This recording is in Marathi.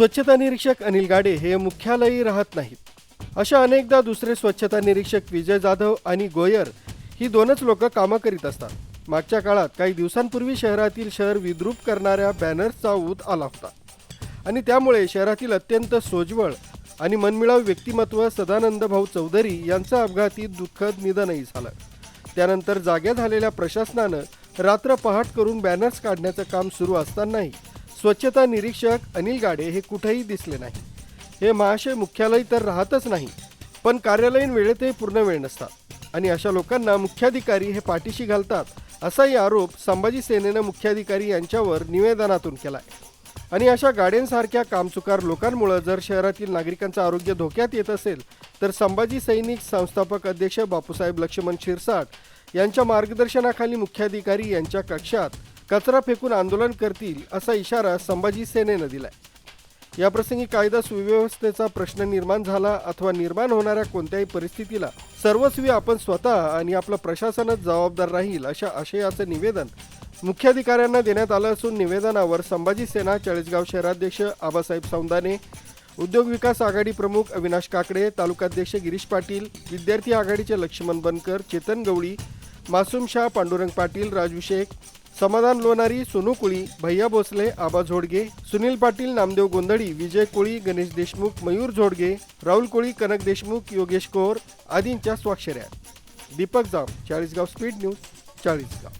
स्वच्छता निरीक्षक अनिल गाडे हे मुख्यालयी राहत नाहीत. अशा अनेकदा दुसरे स्वच्छता निरीक्षक विजय जाधव आणि गोयर ही दोनच लोक कामं करीत असतात. मागच्या काळात काही दिवसांपूर्वी शहरातील शहर विद्रूप करणाऱ्या बॅनर्सचा ऊत आला होता. आणि त्यामुळे शहरातील अत्यंत सोज्वळ आणि मनमिळाव व्यक्तिमत्व सदानंद भाऊ चौधरी यांचं अपघाती दुःखद निधनही झालं. त्यानंतर जाग्या झालेल्या प्रशासनानं रात्र पहाट करून बॅनर्स काढण्याचं काम सुरू असतानाही स्वच्छता निरीक्षक अनिल गाडे हे कुठेही दिसले नाही. हे महाशय मुख्यालय तर राहतच नाही पण कार्यालयीन वेळेतही पूर्ण वेळ नसतात. आणि अशा लोकांना मुख्याधिकारी हे पाठीशी घालतात असाही आरोप संभाजी सेनेनं मुख्याधिकारी यांच्यावर निवेदनातून केलाय. आणि अशा गाड्यांसारख्या कामचुकार लोकांमुळं जर शहरातील नागरिकांचं आरोग्य धोक्यात येत असेल तर संभाजी सैनिक संस्थापक अध्यक्ष बापूसाहेब लक्ष्मण शिरसाट यांच्या मार्गदर्शनाखाली मुख्याधिकारी यांच्या कक्षात कचरा फेकून आंदोलन करतील असा इशारा संभाजी सेनेनं दिलाय. याप्रसंगी कायदा सुव्यवस्थेचा प्रश्न निर्माण झाला अथवा निर्माण होणाऱ्या कोणत्याही परिस्थितीला सर्वस्वी आपण स्वतः आणि आपलं प्रशासनच जबाबदार राहील अशा आशयाचं निवेदन मुख्याधिकाऱ्यांना देण्यात आलं असून निवेदनावर संभाजी सेना चाळीसगाव शहराध्यक्ष आबासाहेब सौंदाने उद्योग विकास आघाडी प्रमुख अविनाश काकडे तालुकाध्यक्ष गिरीश पाटील विद्यार्थी आघाडीचे लक्ष्मण बनकर चेतन गवळी मासूम शाह पांडुरंग पाटील राजू शेख समाधान लोणारी सोनू कुळी भैया भोसले आबा झोडगे सुनील पाटील नामदेव गोंधळी विजय कोळी गणेश देशमुख मयूर झोडगे राहुल कोळी कनक देशमुख योगेश कोर आदींच्या स्वाक्षऱ्या. Deepak Jam Chalisgaon speed news Chalisgaon.